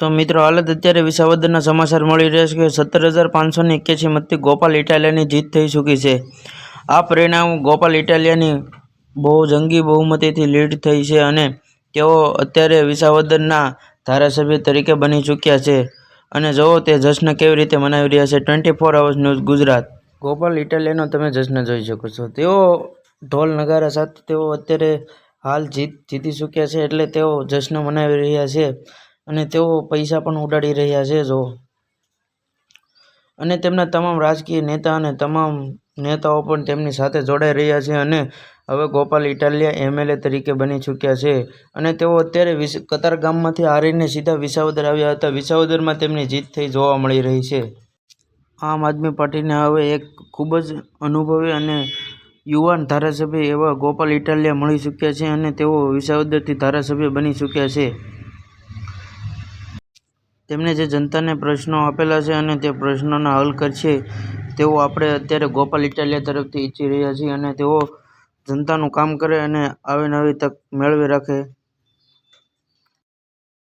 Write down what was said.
તો મિત્રો, હાલત અત્યારે વિસાવદરના સમાચાર મળી રહ્યા છે કે સત્તર હજાર પાંચસોની એક્યાસી મતથી ગોપાલ ઇટાલિયાની જીત થઈ ચૂકી છે. આ પરિણામ ગોપાલ ઇટાલિયાની બહુ જંગી બહુમતીથી લીડ થઈ છે અને તેઓ અત્યારે વિસાવદરના ધારાસભ્ય તરીકે બની ચૂક્યા છે. અને જુઓ તે જશ્ન કેવી રીતે મનાવી રહ્યા છે. Twenty four hours news Gujarat. Gopal ઇટાલિયાનો તમે જશ્ન જોઈ શકો છો. તેઓ ઢોલ નગારા સાથે તેઓ અત્યારે હાલ જીત જીતી ચૂક્યા છે એટલે તેઓ જશ્ન મનાવી રહ્યા છે. અને તેઓ પૈસા પણ ઉડાડી રહ્યા છે જો અને તેમના તમામ રાજકીય નેતા અને તમામ નેતાઓ પણ તેમની સાથે જોડાઈ રહ્યા છે અને હવે ગોપાલ ઇટાલિયા એમએલએ તરીકે બની ચૂક્યા છે. અને તેઓ અત્યારે વિસ, કતાર ગામમાંથી હારીને સીધા વિસાવદર આવ્યા હતા. વિસાવદરમાં તેમની જીત થઈ જોવા મળી રહી છે. આમ આદમી પાર્ટીને હવે એક ખૂબ જ અનુભવી અને યુવાન ધારાસભ્ય એવા ગોપાલ ઇટાલિયા મળી ચૂક્યા છે અને તેઓ વિસાવદરથી ધારાસભ્ય બની ચૂક્યા છે. તેમણે જે જનતાને પ્રશ્નો આપેલા છે અને તે પ્રશ્નોના હલ કરશે તેવું આપણે અત્યારે ગોપાલ ઇટાલિયા તરફથી ઈચ્છી રહ્યા છીએ અને તેઓ જનતાનું કામ કરે અને આવી નવી તક મેળવી રાખે.